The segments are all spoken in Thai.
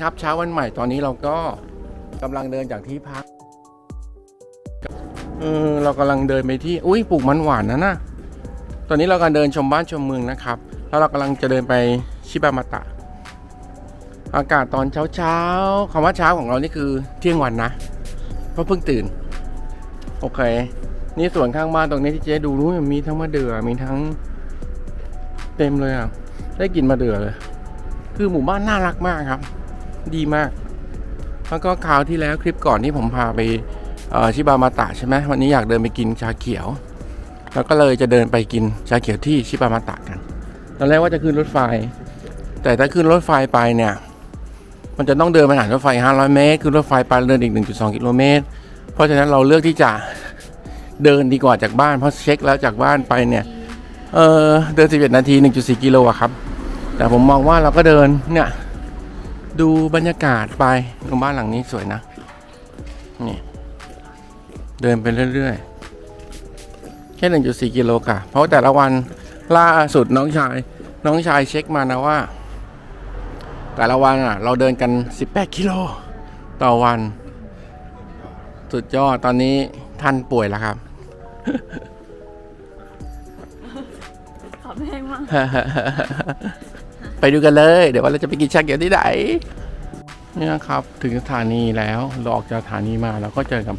ครับเช้าวันใหม่ตอนนี้เราก็กำลังเดินจากที่พักเออเรากำลังเดินไปที่อุ้ยปลูกมันหวานนะนะตอนนี้เรากำลังเดินชมบ้านชมเมืองนะครับ แล้วเรากำลังจะเดินไปชิบามาตะ อากาศตอนเช้าเช้าคำว่าเช้าของเรานี่คือเที่ยงวันนะเพราะเพิ่งตื่น โอเค นี่ส่วนข้างบ้านตรงนี้ที่เจ๊ดูรู้มีทั้งมะเดื่อมีทั้งเต็มเลยอะได้กลินมะเดื่อเลย คือหมู่บ้านน่ารักมากครับ ดีมาก แล้วก็คราวที่แล้วคลิปก่อนที่ผมพาไปชิบามาตะใช่ไหมวันนี้อยากเดินไปกินชาเขียว แล้วก็เลยจะเดินไปกินชาเขียวที่ชิบามาตะกันตอนแรกว่าจะขึ้นรถไฟ แต่ถ้าขึ้นรถไฟไปเนี่ย มันจะต้องเดินไปหารถไฟ 500 เมตรขึ้นรถไฟไปเดินอีก 1.2 กิโลเมตร เพราะฉะนั้นเราเลือกที่จะเดินดีกว่าจากบ้าน เพราะเช็คแล้วจากบ้านไปเนี่ย เออเดิน 11 นาที 1.4 กิโลอะครับ แต่ผมมองว่าเราก็เดินเนี่ย ดูบรรยากาศไปโรงบ้านหลังนี้สวยนะ นี่ เดินไปเรื่อยๆ แค่ 1.4 กิโลกะเพราะแต่ละวันล่าสุดน้องชาย น้องชายเช็คมานะว่า แต่ละวันอะ เราเดินกัน 18 กิโล ต่อวัน สุดยอดตอนนี้ท่านป่วยแล้วครับขอแม่งมาก ไปดูกันเลย เดี๋ยวว่าเราจะไปกินชาเขียวที่ไหนเนี่ยครับ ถึงสถานีแล้วเราออกจากสถานีมาเราก็เจอกับ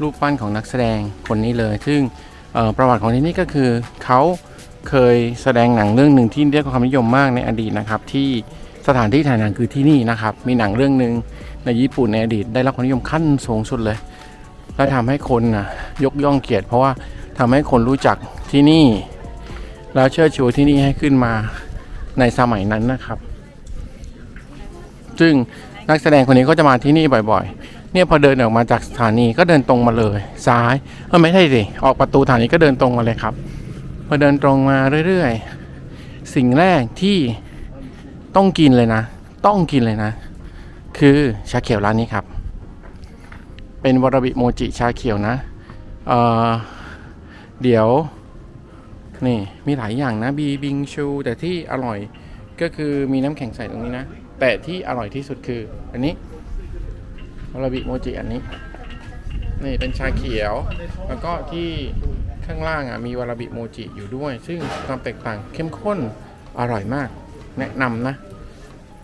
รูปปั้นของนักแสดงคนนี้เลย ซึ่งประวัติของที่นี่ก็คือเขาเคยแสดงหนังเรื่องหนึ่งที่ได้ความนิยมมากในอดีตนะครับ ที่สถานที่ถ่ายหนังคือที่นี่นะครับ มีหนังเรื่องหนึ่งในญี่ปุ่นในอดีตได้รับความนิยมขั้นสูงสุดเลย และทำให้คนนะยกย่องเกียรติเพราะว่าทำให้คนรู้จักที่นี่ แล้วเชิดชูที่นี่ให้ขึ้นมา ในสมัยนั้นนะครับ ซึ่งนักแสดงคนนี้ก็จะมาที่นี่บ่อยๆ เนี่ยพอเดินออกมาจากสถานีก็เดินตรงมาเลย ซ้ายเออไม่ใช่สิออกประตูสถานีก็เดินตรงมาเลยครับพอเดินตรงมาเรื่อยๆ สิ่งแรกที่ต้องกินเลยนะ ต้องกินเลยนะ คือชาเขียวร้านนี้ครับ เป็นวารบิโมจิชาเขียวนะเเดี๋ยว นี่มีหลายอย่างนะบีบิงชูแต่ที่อร่อยก็คือมีน้ำแข็งใส่ตรงนี้นะ แต่ที่อร่อยที่สุดคือ อันนี้วาราบิโมจิอันนี้ นี่เป็นชาเขียว แล้วก็ที่ข้างล่างอะมีวาราบิโมจิอยู่ด้วย ซึ่งความแตกต่างเข้มข้นอร่อยมาก แนะนำนะ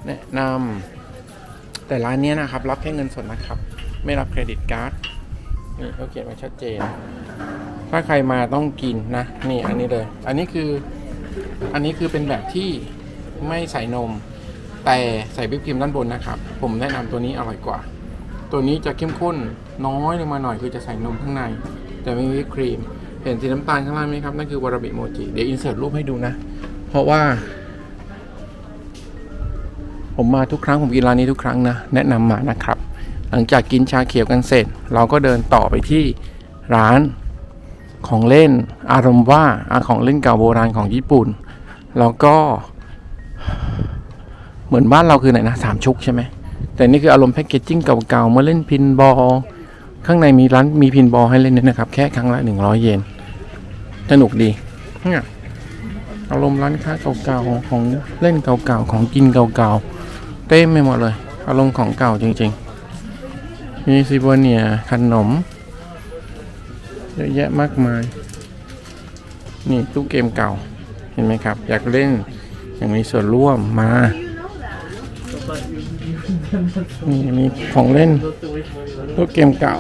แนะนำแต่ร้านนี้นะครับ รับแค่เงินสดนะครับ ไม่รับเครดิตการ์ดนี่เขาเขียนไว้ชัดเจน ถ้าใครมาต้องกินนะนี่อันนี้เลย อันนี้คืออันนี้คือเป็นแบบที่ไม่ใส่นม แต่ใส่วิปครีมด้านบนนะครับ ผมแนะนำตัวนี้อร่อยกว่า ตัวนี้จะเข้มข้นน้อยลงมาหน่อยคือจะใส่นมข้างใน แต่ไม่มีวิปครีม เห็นสีน้ำตาลข้างล่างไหมครับนั่นคือวาราบิโมจิเดี๋ยวอินเสิร์ตรูปให้ดูนะ เพราะว่า ผมมาทุกครั้งผมกินร้านนี้ทุกครั้งนะแนะนำมานะครับ หลังจากกินชาเขียวกันเสร็จ เราก็เดินต่อไปที่ร้าน ของเล่นอารมณ์ว่าของเล่นเก่าโบราณของญี่ปุ่น แล้วก็ เหมือนบ้านเราคือไหนนะสามชุกใช่ไหมแต่นี่คืออารมณ์แพ็กเกจจิ้งเก่าๆเมื่อเล่นพินบอลข้างในมีร้านมีพินบอลให้เล่นด้วยนะครับ แค่ครั้งละ 100 เยนสนุกดีอารมณ์ร้านค้าเก่าๆของเล่นเก่าๆของกินเก่าๆเต็มไปหมดเลย อารมณ์ของเก่าจริงๆ มีซิโบเนียขนม เยอะแยะมากมาย นี่ตู้เกมเก่า เห็นไหมครับ อยากเล่นอยากมีส่วนร่วมมานี่มีของเล่นตู้เกมเก่า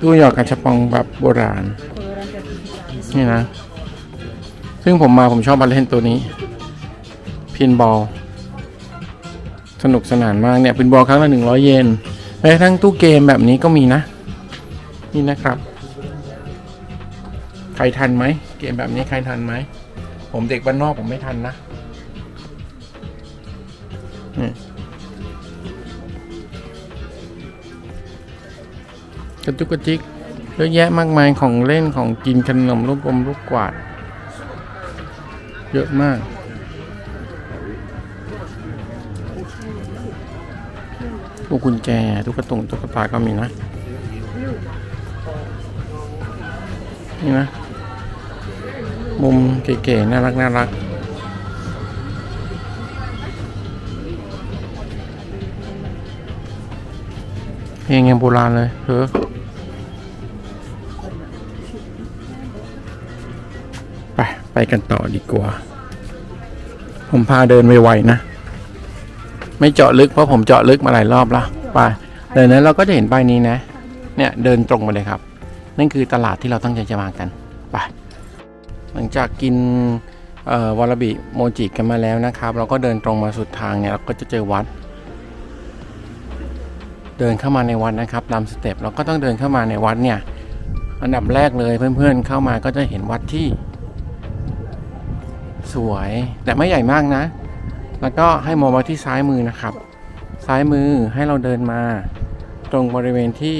ตู้หยอดกระชับปองแบบโบราณ นี่นะ ซึ่งผมมาผมชอบมาเล่นตัวนี้ พินบอล สนุกสนานมากเนี่ยพินบอลครั้งละหนึ่งร้อยเยนแม้กระทั่งตู้เกมแบบนี้ก็มีนะ นี่นะครับ ใครทันไหม เกมแบบนี้ใครทันไหม ผมเด็กบ้านนอกผมไม่ทันนะกระจุกกระจิกเยอะแยะมากมายของเล่นของกินขนมลูกอมลูกกวาด เยอะมากลูกกุญแจตุ๊กตงตุ๊กตาก็มีนะ นี่นะ มุมเก๋ๆน่ารักน่ารักเพลงยังโบราณเลยเธอไปไปกันต่อดีกว่า ผมพาเดินไวๆนะ ไม่เจาะลึกเพราะผมเจาะลึกมาหลายรอบแล้วไปเดินนั้นเราก็จะเห็นป้ายนี้นะ เนี่ยเดินตรงไปเลยครับ นั่นคือตลาดที่เราตั้งใจจะมากัน หลังจากกินเอ่อวารบิโมจิกันมาแล้วนะครับ เราก็เดินตรงมาสุดทางเนี่ยเราก็จะเจอวัด เดินเข้ามาในวัดนะครับตามสเต็ปเราก็ต้องเดินเข้ามาในวัดเนี่ยอันดับแรกเลยเพื่อนๆเข้ามาก็จะเห็นวัดที่ สวยแต่ไม่ใหญ่มากนะ แล้วก็ให้มองมาที่ซ้ายมือนะครับ ซ้ายมือให้เราเดินมาตรงบริเวณที่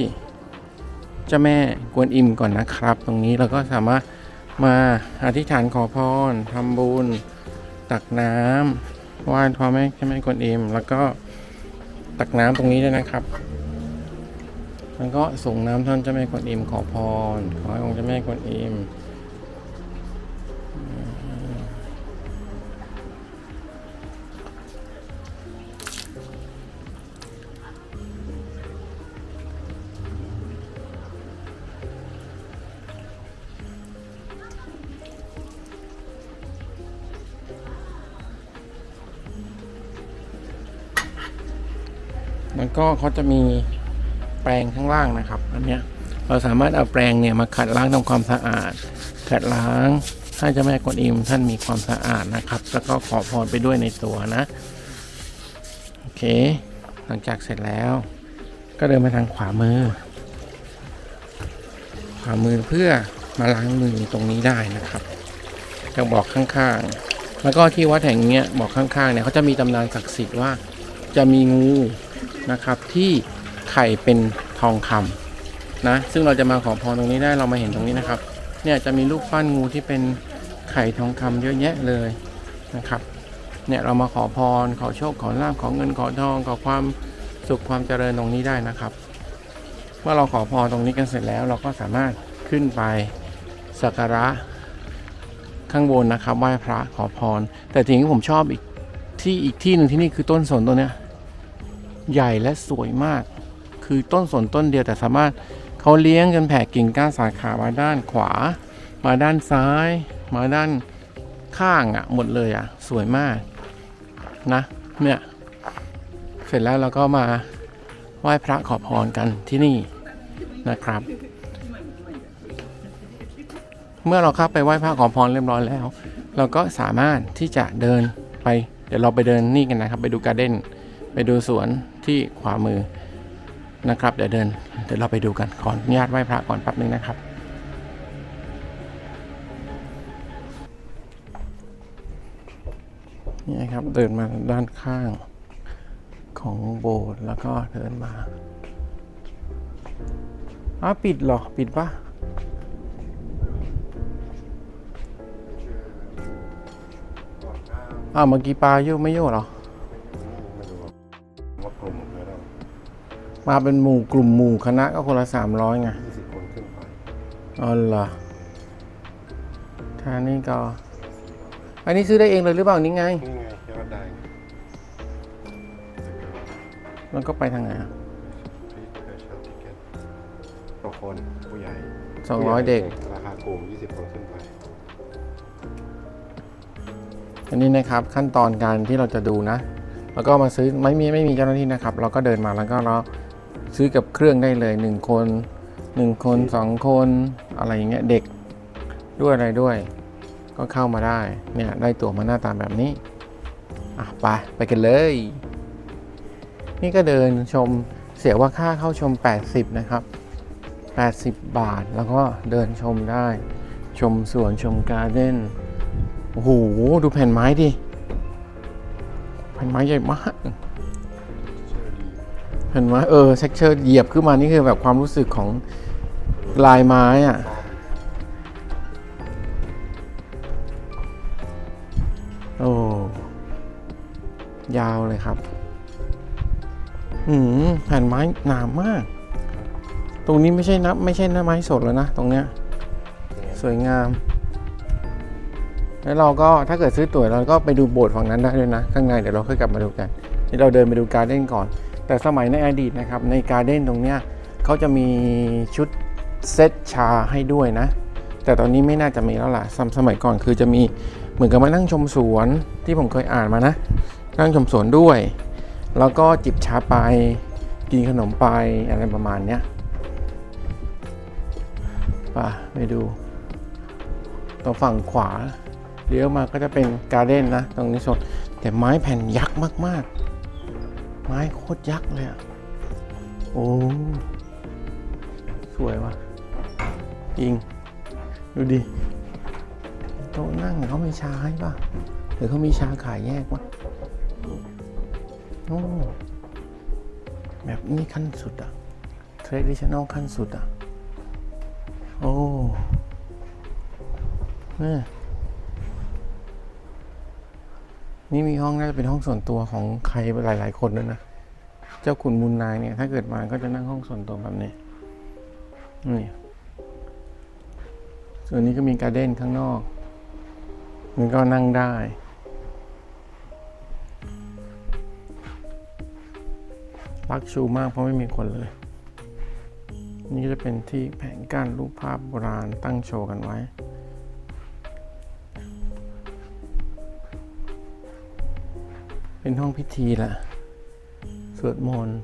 เจ้าแม่กวนอิมก่อนนะครับ ตรงนี้เราก็สามารถ มาอธิษฐานขอพรทำบุญ ตักน้ำไหว้พ่อแม่เจ้าแม่กวนอิม แล้วก็ตักน้ำตรงนี้ด้วยนะครับแล้วก็ส่งน้ำท่านเจ้าแม่กวนอิมขอพร ขอให้องค์เจ้าแม่กวนอิม แล้วก็เขาจะมีแปรงข้างล่างนะครับ อันเนี้ยเราสามารถเอาแปรงเนี่ยมาขัดล้างทำความสะอาด ขัดล้างให้เจ้าแม่กวนอิมท่านมีความสะอาดนะครับ แล้วก็ขอพรไปด้วยในตัวนะ โอเค หลังจากเสร็จแล้ว ก็เดินมาทางขวามือ ขวามือเพื่อมาล้างมือตรงนี้ได้นะครับจะบอกข้างๆ แล้วก็ที่วัดแห่งนี้บอกข้างๆเนี่ยเขาจะมีตำนานศักดิ์สิทธิ์ว่าจะมีงู นะครับที่ไข่เป็นทองคำนะซึ่งเราจะมาขอพรตรงนี้ได้เรามาเห็นตรงนี้นะครับ เนี่ยจะมีรูปปั้นงูที่เป็นไข่ทองคำเยอะแยะเลยนะครับ เนี่ยเรามาขอพรขอโชคขอลาภขอเงินขอทองขอความสุขความเจริญตรงนี้ได้นะครับ เมื่อเราขอพรตรงนี้กันเสร็จแล้ว เราก็สามารถขึ้นไปสักการะข้างบนนะครับไหว้พระขอพร แต่ทีนี้ผมชอบอีกที่อีกที่หนึ่งที่นี่คือต้นสนตัวเนี้ย ใหญ่และสวยมาก คือต้นสนต้นเดียวแต่สามารถเขาเลี้ยงกันแผ่กิ่งก้านสาขามาด้านขวา มาด้านซ้าย มาด้านข้างอะ่ะหมดเลยอะ่ะ สวยมากนะเนี่ยเสร็จแล้วเราก็มาไหว้พระขอพรกันที่นี่นะครับ เมื่อเราเข้าไปไหว้พระขอพรเรียบร้อยแล้ว เราก็สามารถที่จะเดินไป เดี๋ยวเราไปเดินนี่กันนะครับ ไปดูการ์เด้นไปดูสวน ที่ขวามือนะครับ เดี๋ยวเดิน เดี๋ยวเราไปดูกันขออนุญาตไหว้พระก่อนแป๊บนึงนะครับนี่ครับเดินมาด้านข้างของโบสถ์แล้วก็เดินมาอ้าปิดเหรอ ปิดปะอ้าวเมื่อกี้ปลาโยกไม่โยกเหรอ มาเป็นหมู่กลุ่มหมู่คณะก็คนละสามร้อยไงยี่สิบคนขึ้นไปอ๋อเหรอท่านี่ก็ อันนี้ซื้อได้เองเลยหรือเปล่านี่ไง นี่ไงยอดแดงมันก็ไปทางไหนอะที่เคยเช่าติเก็ตต่อคนผู้ใหญ่สองร้อยเด็ก ราคากลุ่มยี่สิบคนขึ้นไป อันนี้นะครับขั้นตอนการที่เราจะดูนะ แล้วก็มาซื้อไม่มีไม่มีเจ้าหน้าที่นะครับ เราก็เดินมาแล้วก็เรา ซื้อกับเครื่องได้เลยหนึ่งคนหนึ่งคนสองคนอะไรอย่างเงี้ยเด็กด้วยอะไรด้วย ก็เข้ามาได้เนี่ยได้ตั๋วมาหน้าตาแบบนี้อะไปไปกันเลย นี่ก็เดินชมเสียว่าค่าเข้าชม 80 นะครับ 80 บาทแล้วก็เดินชมได้ ชมสวนชมการ์เด้นโอ้โห ดูแผ่นไม้ดิ แผ่นไม้ใหญ่มาก แผ่นไม้เออเซ็กเชอร์เหยียบขึ้นมานี่คือแบบความรู้สึกของลายไม้อะโอ้ยาวเลยครับ อืมแผ่นไม้หนามาก ตรงนี้ไม่ใช่นะไม่ใช่น้าไม้สดแล้วนะ ตรงเนี้ย สวยงาม แล้วเราก็ถ้าเกิดซื้อตั๋วเราก็ไปดูโบสถ์ฝั่งนั้นได้ด้วยนะ ข้างในเดี๋ยวเราค่อยกลับมาดูกัน นี่เราเดินไปดูการเด้นก่อน แต่สมัยในอดีตนะครับในการเด้นตรงเนี้ยเขาจะมีชุดเซตชาให้ด้วยนะ แต่ตอนนี้ไม่น่าจะมีแล้วล่ะสมสมัยก่อนคือจะมีเหมือนกับมานั่งชมสวนที่ผมเคยอ่านมานะ นั่งชมสวนด้วย แล้วก็จิบชาไปกินขนมไปอะไรประมาณเนี้ยไป่ะไปดูตรงฝั่งขวาเลี้ยวมาก็จะเป็นการ์เด้นนะ ตรงนี้สดแต่ไม้แผ่นยักษ์มาก ๆ ไม้โคตรยักษ์เลยอะโอ้ สวยว่ะจริง ดูดิโต๊ะนั่งเขาไม่ชาให้ป่ะหรือเขามีชาขายแยกวะโอ้แบบนี้ขั้นสุดอะ traditional ขั้นสุดอะโอ้เนี่ย นี่มีห้องน่าจะเป็นห้องส่วนตัวของใครหลาย ๆ คนด้วยนะ เจ้าขุนมูลนายเนี่ย ถ้าเกิดมาก็จะนั่งห้องส่วนตัวแบบนี้ นี่ ส่วนนี้ก็มีการเด้นข้างนอกมันก็นั่งได้ รักชูมากเพราะไม่มีคนเลย นี่ก็จะเป็นที่แผงกั้นรูปภาพโบราณตั้งโชว์กันไว้ เป็นห้องพิธีแหละสวดมนต์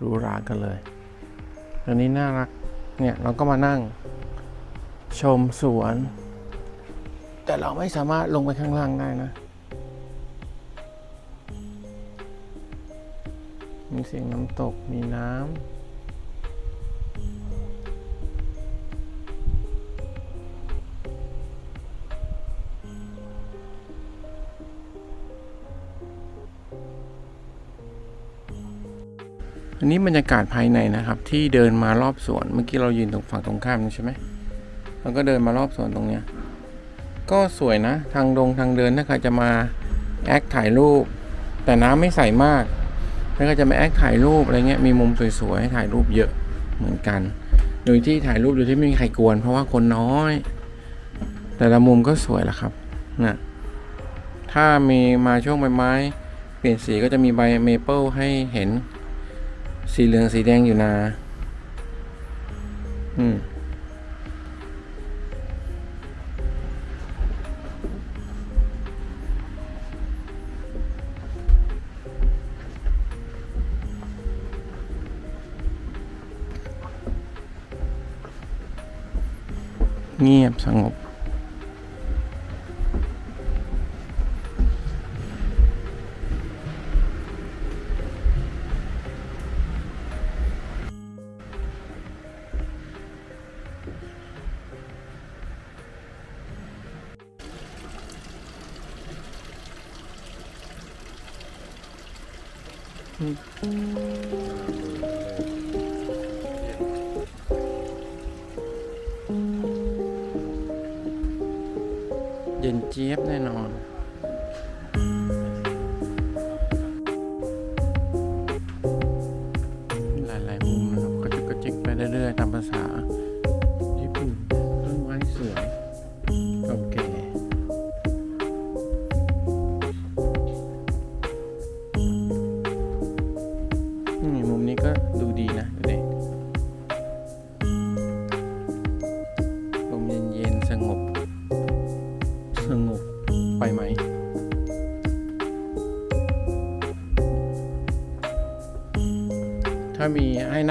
รูรากันเลย อันนี้น่ารัก เนี่ย เราก็มานั่งชมสวน แต่เราไม่สามารถลงไปข้างล่างได้นะ มีเสียงน้ำตกมีน้ำ อันนี้บรรยากาศภายในนะครับ ที่เดินมารอบสวนเมื่อกี้เรายืนตรงฝั่งตรงข้ามใช่ไหมแล้วก็เดินมารอบสวนตรงเนี้ยก็สวยนะ ทางดงทางเดินถ้าใครจะมาแอคถ่ายรูป แต่น้ำไม่ใสมากแล้วก็จะมาแอคถ่ายรูปอะไรเงี้ยมีมุมสวยๆให้ถ่ายรูปเยอะเหมือนกัน โดยที่ถ่ายรูปโดยที่ไม่มีใครกวน เพราะว่าคนน้อย แต่ละมุมก็สวยแหละครับนะถ้ามีมาช่วงใบไม้ เปลี่ยนสีก็จะมีใบเมเปิลให้เห็น สีเหลืองสีแดงอยู่นะ อืม เงียบสงบ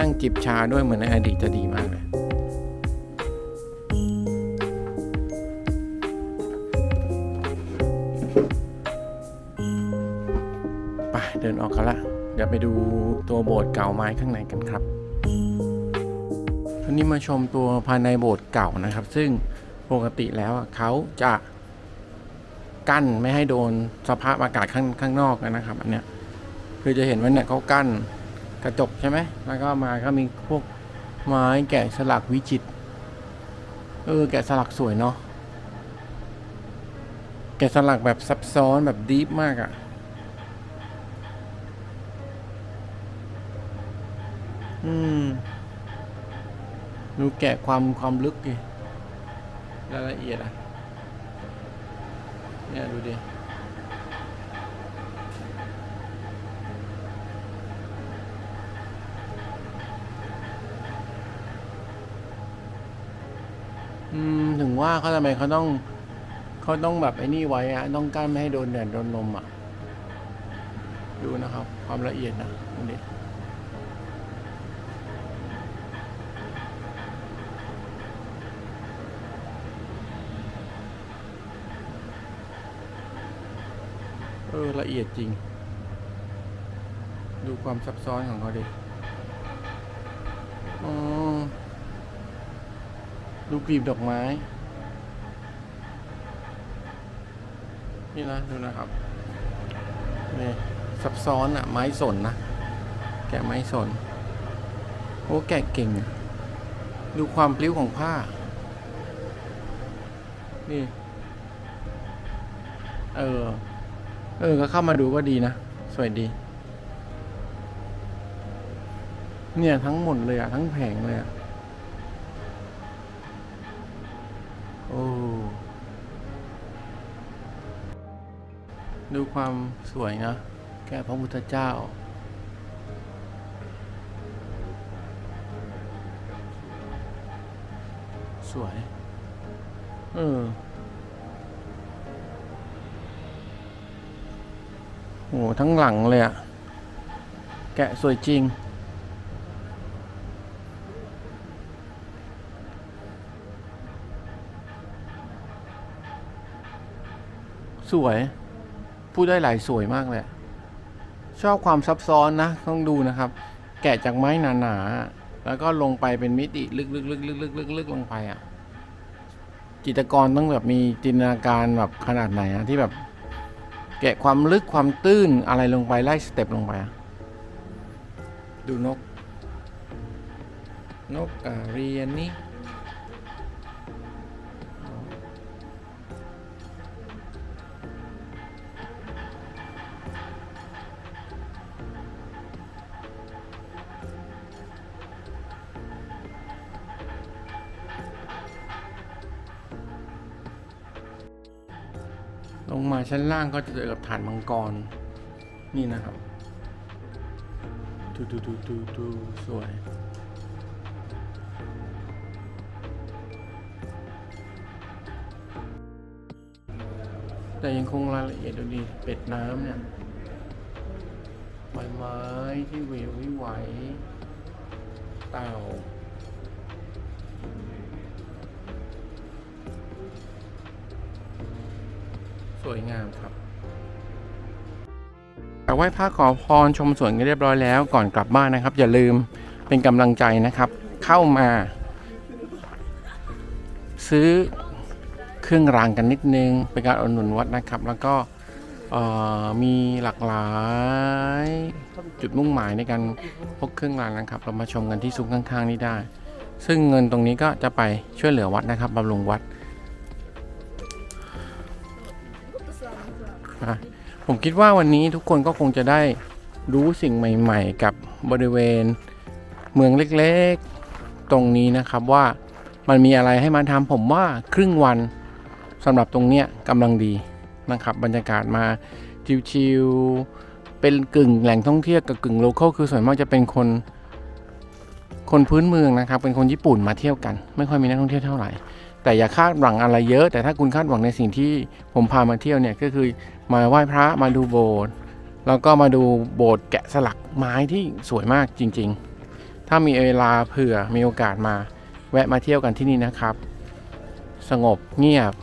นั่งจิบชาด้วยเหมือนในอดีตจะดีมากเลยไปเดินออกกันละเดี๋ยวไปดูตัวโบสถ์เก่าไม้ข้างในกันครับทีนี้มาชมตัวภายในโบสถ์เก่านะครับ ซึ่งปกติแล้วเขาจะกั้นไม่ให้โดนสภาพอากาศข้างข้างนอกนะครับ อันเนี้ยคือจะเห็นว่าเนี่ยเขากั้น กระจกใช่ไหม แล้วก็มาก็มีพวกไม้แกะสลักวิจิตรเออ แกะสลักสวยเนาะ แกะสลักแบบซับซ้อนแบบดีฟมากอะ่ะ อืมดูแกะความความลึกดิรายละเอียดอะ เนี่ยดูดิ อืมถึง ว่าเขาทำไมเขาต้องเขาต้องแบบไอ้นี่ไว้อะต้องกั้นไม่ให้โดนแดดโดนลมอะดูนะครับ ความละเอียดนะดูดิเออละเอียดจริง ดูความซับซ้อนของเขาดิอ๋อดูกลีบดอกไม้ นี่นะดูนะครับนี่ซับซ้อนอะไม้สนนะแกะไม้สนโอ้แกะเก่ง ดูความปลิ้วของผ้า นี่ เออ เออ ก็เข้ามาดูก็ดีนะ สวยดี เนี่ยทั้งหมดเลยอะทั้งแผงเลยอะ ดูความสวยนะ แก่พระพุทธเจ้า สวย เออโหทั้งหลังเลยอะแกะสวยจริง สวย พูดได้หลายสวยมากเลยอะชอบความซับซ้อนนะ ต้องดูนะครับ แกะจากไม้หนาๆ แล้วก็ลงไปเป็นมิติลึกๆๆๆๆๆลงไปอะ จิตรกรต้องแบบมีจินตนาการแบบขนาดไหนอะที่แบบ แกะความลึกความตื้นอะไรลงไปไล่สเต็ปลงไปอะดูนก นกกาเรียนนี่ ลงมาชั้นล่างก็จะเจอกับฐานมังกร นี่นะครับดูดูดูดูดูสวย แต่ยังคงรายละเอียดดูดีเป็ดน้ำเนี่ยใบไม้ที่เวววิไหวเต่า วยงามครับไหว้พระขอพรชมสวนกันเรียบร้อยแล้วก่อนกลับบ้านนะครับ อย่าลืมเป็นกำลังใจนะครับ เข้ามา ซื้อเครื่องรางกันนิดนึง เป็นการอุดหนุนวัดนะครับ แล้วก็มีหลากหลายจุดมุ่งหมายในการพกเครื่องรางนะครับ เรามาชมกันที่ซุ้มข้างๆนี้ได้ ซึ่งเงินตรงนี้ก็จะไปช่วยเหลือวัดนะครับบำรุงวัด อะผมคิดว่าวันนี้ทุกคนก็คงจะได้รู้สิ่งใหม่ ๆ กับบริเวณเมืองเล็กๆตรงนี้นะครับว่ามันมีอะไรให้มาทำผมว่าครึ่งวันสำหรับตรงเนี้ยกำลังดีนะครับบรรยากาศมาชิวๆเป็นกึ่งแหล่งท่องเที่ยวกับกึ่งโลคอลคือส่วนมากจะเป็นคนคนพื้นเมืองนะครับ เป็นคนญี่ปุ่นมาเที่ยวกัน ไม่ค่อยมีนักท่องเที่ยวเท่าไหร่ แต่อย่าคาดหวังอะไรเยอะ แต่ถ้าคุณคาดหวังในสิ่งที่ผมพามาเที่ยวเนี่ยก็คือมาไหว้พระมาดูโบสถ์แล้วก็มาดูโบสถ์แกะสลักไม้ที่สวยมากจริง ๆ ถ้ามีเวลาเผื่อมีโอกาสมา แวะมาเที่ยวกันที่นี่นะครับ สงบเงียบ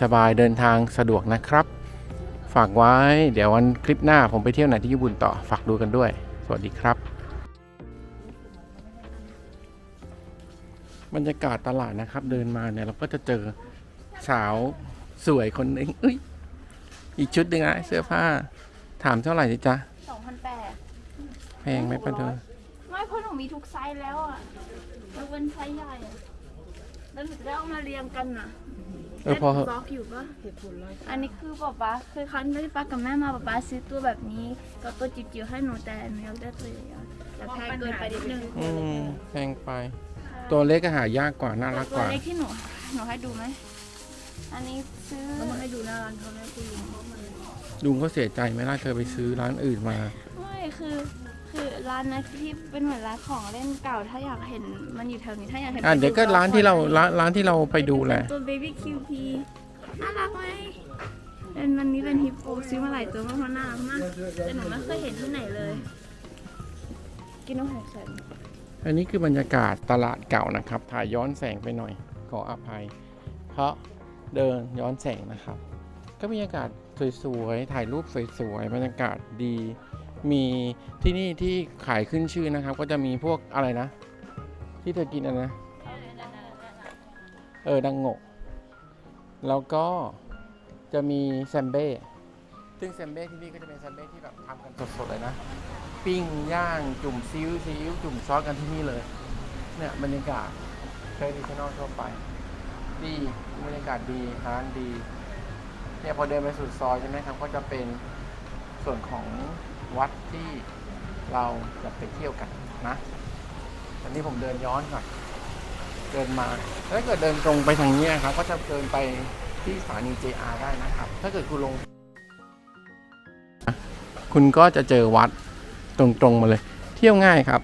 สบายๆเดินทางสะดวกนะครับ ฝากไว้เดี๋ยววันคลิปหน้าผมไปเที่ยวไหนที่ญี่ปุ่นต่อฝากดูกันด้วย สวัสดีครับ บรรยากาศตลาดนะครับ เดินมาเนี่ยเราก็จะเจอสาวสวยคนหนึ่งเอ้ยอีกชุดหนึ่งอะเสื้อผ้า ถามเท่าไหร่ดิจ๊ะสองพันแปดแพงไหมปะเธอไม่เพราะหนูมีทุกไซส์แล้วอะยกเว้นไซส์ใหญ่อะแล้วหนูจะได้เอามาเรียงกันน่ะเออพอเหอะบล็อกอยู่ปะอันนี้คือป๊าป๊าคือครั้งที่ป้ากับแม่มาป๊าป๊าซื้อตัวแบบนี้ กับตัวจิ๋วๆให้หนูแต่หนูอยากได้ตัวใหญ่ๆแต่แพงเกินไปนิดนึงอืมแพงไป ตัวเล็กก็หายากกว่าน่ารักตักวว่าเล็กที่หนูหนูให้ดูไหมอันนี้ซื้อแล้วมาให้ดูหน้าร้านเขาแม่คุณลุงลุงเขาเสียใจไหมล่ะเธอไปซื้อร้านอื่นมา ไม่คือคือ คือร้านนะที่เป็นเหมือนร้านของเล่นเก่าถ้าอยากเห็นมันอยู่แถวนี้ถ้าอยากเห็นอะเดี๋ยวก็ร้านที่เราร้านร้านที่เราไปดูแหละ ตัว baby QP น่ารักไหมเป็นมันนี้เป็นฮิปโปซื้อมาหลายตัวมากเพราะน่ารักมากแต่หนูไม่เคยเห็นที่ไหนเลย กินน้ำหอมแสน อันนี้คือบรรยากาศตลาดเก่านะครับ ถ่ายย้อนแสงไปหน่อยขออภัย เพราะเดินย้อนแสงนะครับ ก็บรรยากาศสวยๆ ถ่ายรูปสวยๆ บรรยากาศดี มีที่นี่ที่ขายขึ้นชื่อนะครับ ก็จะมีพวกอะไรนะ ที่เธอกินอะไรนะ เออ ดังโงก แล้วก็จะมีแซมเบ้ ซึ่งแซมเบ้ที่นี่ก็จะเป็นแซมเบ้ที่แบบทำกันสดๆเลยนะ ปิ้งย่าง จุ่มซีอิ๊วซีอิ๊วจุ่มซอสกันที่นี่เลย เนี่ยบรรยากาศเทดิชแนลทั่วไป ดีบรรยากาศดีร้านดีเนี่ยพอเดินไปสุดซอยใช่ไหมครับ ก็จะเป็นส่วนของวัดที่เราจะไปเที่ยวกันนะตอนนี้ผมเดินย้อนก่อนเดินมาถ้าเกิดเดินตรงไปทางนี้ครับ ก็จะเดินไปที่สถานี JR ได้นะครับ ถ้าเกิดคุณลง คุณก็จะเจอวัด ตรงๆมาเลย เที่ยวง่ายครับ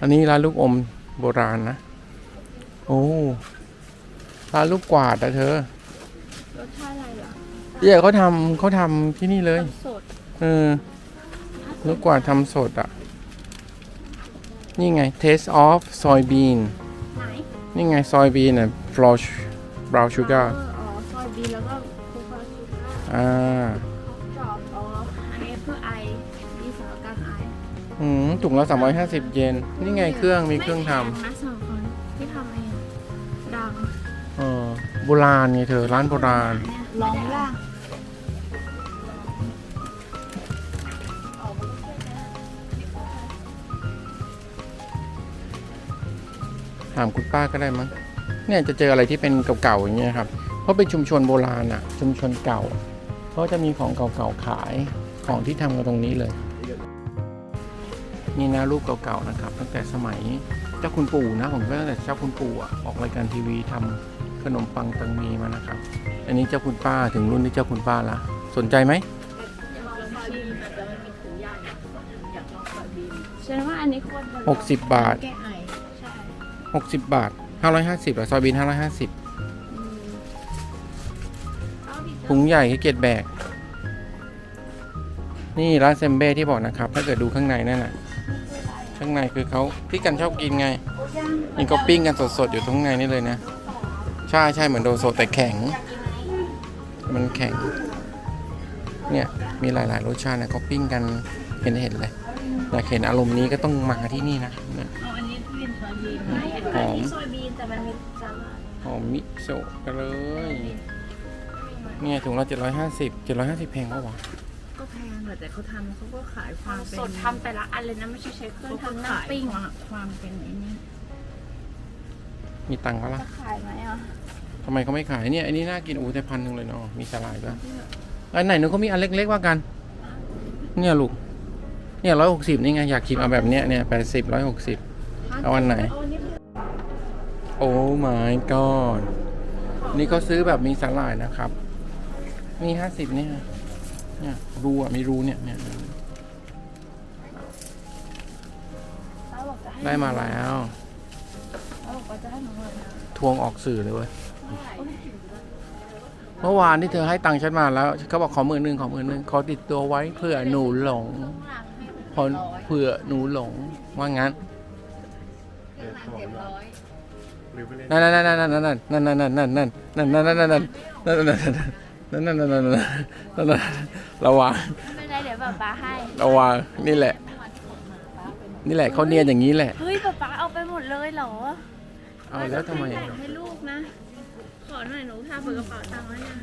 อันนี้ร้านลูกอมโบราณนะ โอ้ร้านลูกกวาดอะเธอรสชาติอะไรเหรอเดี๋ยวเขาทำเขาทำที่นี่เลยทำสดเออลูกกวาดทำสดอะนี่ไง taste of soybean ไหนนี่ไง soybean อะ flour brown sugar เอออ๋อซอยบีแล้วก็โคคาชูการ์อ่า อืมถุงละ350 เยน นี่ไงเครื่องมีเครื่องทไม่แพงนะสำหรับคนที่ทำเองดังำเออโบราณไงเธอ ร้านโบราณเนี่ยลองไหมล่ะถามคุณป้าก็ได้มั้ง เนี่ยจะเจออะไรที่เป็นเก่าๆอย่างเงี้ยครับ เพราะเป็นชุมชนโบราณอะชุมชนเก่าเขาจะมีของเก่าๆขายของที่ทำกันตรงนี้เลย นี่นะรูปเก่าๆนะครับ ตั้งแต่สมัยเจ้าคุณปู่นะผมก็ตั้งแต่เจ้าคุณปู่อะออกรายการทีวีทำขนมปังตังมีมานะครับ อันนี้เจ้าคุณป้าถึงรุ่นที่เจ้าคุณป้าละสนใจไหมฉันว่าอันนี้ควรจะลองหกสิบบาทแก้ไอใช่หกสิบบาทห้าร้อยห้าสิบหรอซอยบินห้าร้อยห้าสิบอืมเอาดิถุงใหญ่ขี้เกียจแบก นี่ร้านเซมเบ้ที่บอกนะครับ ถ้าเกิดดูข้างในนั่นน่ะ ข้างในคือเขาที่กันชอบกินไงนี่เขาปิ้งกันสดๆอยู่ตรงในนี่เลยนะ ใช่ใช่เหมือนโดโซแต่แข็ง มันแข็ง เนี่ยมีหลายๆรสชาตินะเขาปิ้งกันเห็นเห็นๆเลยอยากเห็นอารมณ์นี้ก็ต้องมาที่นี่นะเนี่ยเอาอันนี้ที่เป็นซอยบีนไม่หอมอันนี้ซอยบีนแต่มันมีสาหร่ายหอมมิโซะกันเลย เนี่ยถุงละเจ็ดร้อยห้าสิบเจ็ดร้อยห้าสิบแพงปะวะก็ แพงแต่เขาทำเขาก็ขายความเป็นสดทำแต่ละอันเลยนะไม่ใช่ใช้เครื่องเขาก็ทำขายน้ำปิ้งความความเป็นไอ้นี่มีตังค์ปะล่ะจะขายไหมอะทำไมเขาไม่ขายเนี่ยอันนี้น่ากินอูแต่พันหนึ่งเลยเนาะมีสลายด้วยอันไหนหนูก็มีอันเล็กๆว่ากัน เนี่ยลูก เนี่ยร้อยหกสิบนี่ไงอยากกินเอาแบบเนี้ยเนี่ยแปดสิบร้อยหกสิบเอาอันไหนเอาอันนี้โอ้ my god นี่เขาซื้อแบบมีสลายนะครับ มีห้าสิบเนี่ย เนี่ยรูอะมีรูเนี่ยเนี่ยป้าบอกจะให้ได้มาแล้วป้าบอกว่าจะให้หนูหมดนะทวงออกสื่อเลยเว้ยเมื่อวานที่เธอให้ตังค์ฉันมาแล้วเขาบอกขอหมื่นหนึ่งขอหมื่นหนึ่งขอติดตัวไว้เผื่อหนูหลงพอเผื่อหนูหลงว่างั้นนั่นนั่นนั่นนั่นนั่นนั่นนั่นนั่นนั่นนั่นนั่นนั่นนั่นนั่นนั่น นั่นนั่นนั่นนั่นนั่นระวังไม่เป็นไรเดี๋ยวแบบป้าให้ระวังนี่แหละ นี่แหละเขาเนียนอย่างนี้แหละ เฮ้ยป๊าป๊าเอาไปหมดเลยเหรอเอาแล้วทำไมให้แต่งให้ลูกนะ ขอหน่อยหนูพาเปิดกระเป๋าตังค์ไว้ยัง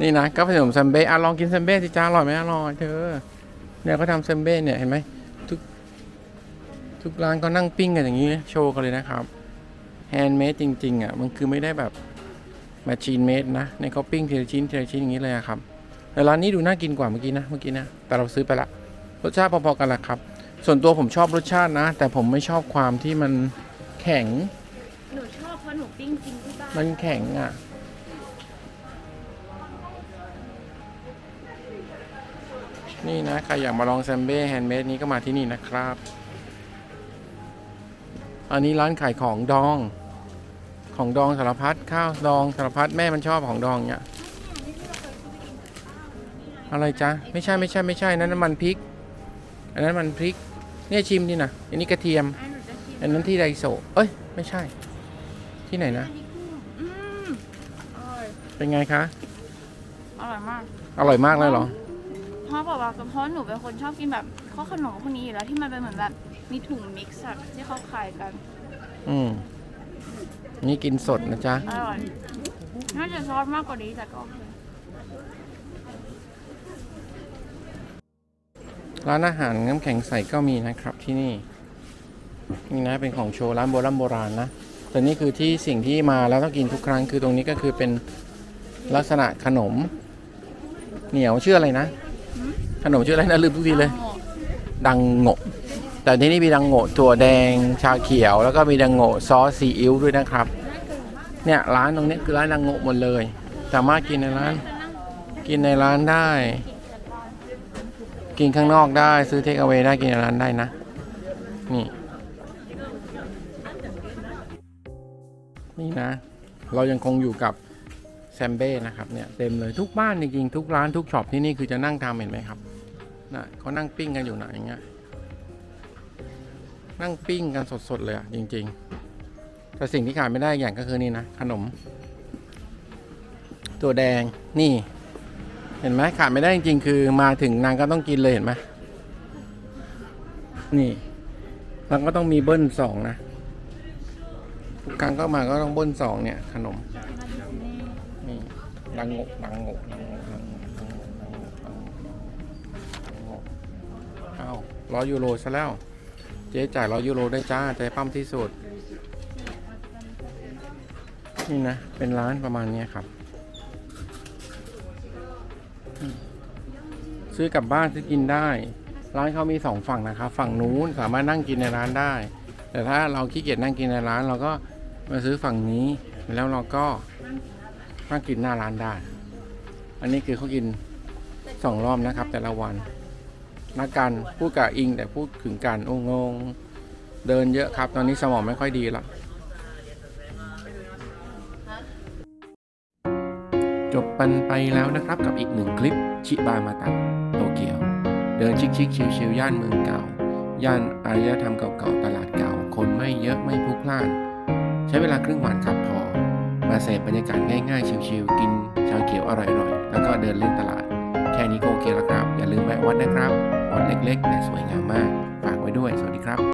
นี่นะก็ผสมแซมเบ้อะลองกินแซมเบ้สิจ้าอร่อยไหมอร่อยเธอเนี่ยเขาทำแซมเบ้เนี่ยเห็นไหมทุกทุกร้านก็นั่งปิ้งกันอย่างนี้โชว์กันเลยนะครับแฮนด์เมดจริงๆอะมันคือไม่ได้แบบ มาชีนเมดนะในเขาปิ้งทีละชิ้นทีละชิ้นอย่างนี้เลยอะครับแต่ร้านนี้ดูน่ากินกว่าเมื่อกี้นะเมื่อกี้นะแต่เราซื้อไปละรสชาติพอๆกันแหละครับ ส่วนตัวผมชอบรสชาตินะ แต่ผมไม่ชอบความที่มันแข็ง หนูชอบเพราะหนูปิ้งกินที่บ้านมันแข็งอะนี่นะใครอยากมาลองแซมเบ้แฮนด์เมดนี้ก็มาที่นี่นะครับ อันนี้ร้านขายของดอง ของดองสารพัดข้าวดองสารพัดแม่มันชอบของดองเนี่ยอะไรจ๊ะไม่ใช่ไม่ใช่ไม่ใช่นั่นน้ำมันพริก อันนั้นมันพริก เนี่ยชิมดินะอันนี้กระเทียม อันหนูจะชิมอันนั้นที่ไดโซะเอ้ยไม่ใช่ ที่ไหนนะอันนี้กุ้งอืมอร่อยเป็นไงคะอร่อยมาก อร่อยมากเลยเหรอเพราะบอกว่าเพราะหนูเป็นคนชอบกินแบบข้าวขนมพวกนี้อยู่แล้วที่มันเป็นเหมือนแบบมีถุงมิกซ์อะที่เขาขายกัน อืม นี่กินสดนะจ๊ะ อร่อย น่าจะซอสมากกว่านี้แต่ก็โอเคร้านอาหารน้ำแข็งใสก็มีนะครับที่นี่ นี่นะเป็นของโชว์ร้านโบราณโบราณนะแต่นี่คือที่สิ่งที่มาแล้วต้องกินทุกครั้งคือตรงนี้ก็คือเป็นลักษณะขนม เหนียวชื่ออะไรนะ ขนมชื่ออะไรนะลืมทุกทีเลย ดังโงะ แต่ที่นี่มีดังโงะถั่วแดงชาเขียว แล้วก็มีดังโงะซอสซีอิ๊วด้วยนะครับ เนี่ยร้านตรงนี้คือร้านดังโงะหมดเลย สามารถกินในร้าน กินในร้านได้ กินข้างนอกได้ซื้อเทคเอา a y ได้กินในร้านได้นะ นี่ นี่นะ เรายังคงอยู่กับแซมเบ้นะครับเนี่ยเต็มเลยทุกบ้านจริงๆทุกร้านทุกช็อปที่นี่คือจะนั่งทำเห็นไหมครับนะเขานั่งปิ้งกันอยู่นะอย่างเงี้ย นั่งปิ้งกันสดๆเลยอะจริง ๆ แต่สิ่งที่ขาดไม่ได้อย่างก็คือนี่นะขนม ตัวแดงนี่ เห็นไหมขาดไม่ได้จริงๆ คือมาถึงนางก็ต้องกินเลยเห็นไหมนี่แล้วก็ต้องมีเบิ้ลสองนะทุกครั้งก็มาก็ต้องเบิ้ลสองเนี่ย ขนมนี่ดังงกดังงกดังงกดังงกดังงกดังงกดังงกดังงกอ้าวร้อยยูโรซะแล้ว เจ๊จ่ายร้อยยูโรได้จ้าใจปั้มที่สุด นี่นะ เป็นร้านประมาณนี้ครับ ซื้อกลับบ้านซื้อกินได้ ร้านเขามีสองฝั่งนะครับ ฝั่งนู้นสามารถนั่งกินในร้านได้ แต่ถ้าเราขี้เกียจนั่งกินในร้าน เราก็มาซื้อฝั่งนี้แล้วเราก็นั่งกินหน้าร้านได้ อันนี้คือเขากินสองรอบนะครับ แต่ละวัน นักกันพูดกับอิงแต่พูดถึงกันโงงเดินเยอะครับ ตอนนี้สมองไม่ค่อยดีละจบปันไปแล้วนะครับกับอีกหนึ่งคลิปชิบามาตังโตเกียว เดินชิคๆชิวๆย่านเมืองเก่า ย่านอารยธรรมเก่าๆตลาดเก่า คนไม่เยอะไม่พลุกพล่าน ใช้เวลาครึ่งวันครับพอ มาเสพบรรยากาศง่ายๆ ชิวๆกินชาเขียวอร่อยๆ แล้วก็เดินเล่นตลาด ค่นี้ก็โอเคแล้วครับ อย่าลืมแวะวัดนะครับวัดเล็กๆ แต่สวยงามมาก ฝากไว้ด้วย สวัสดีครับ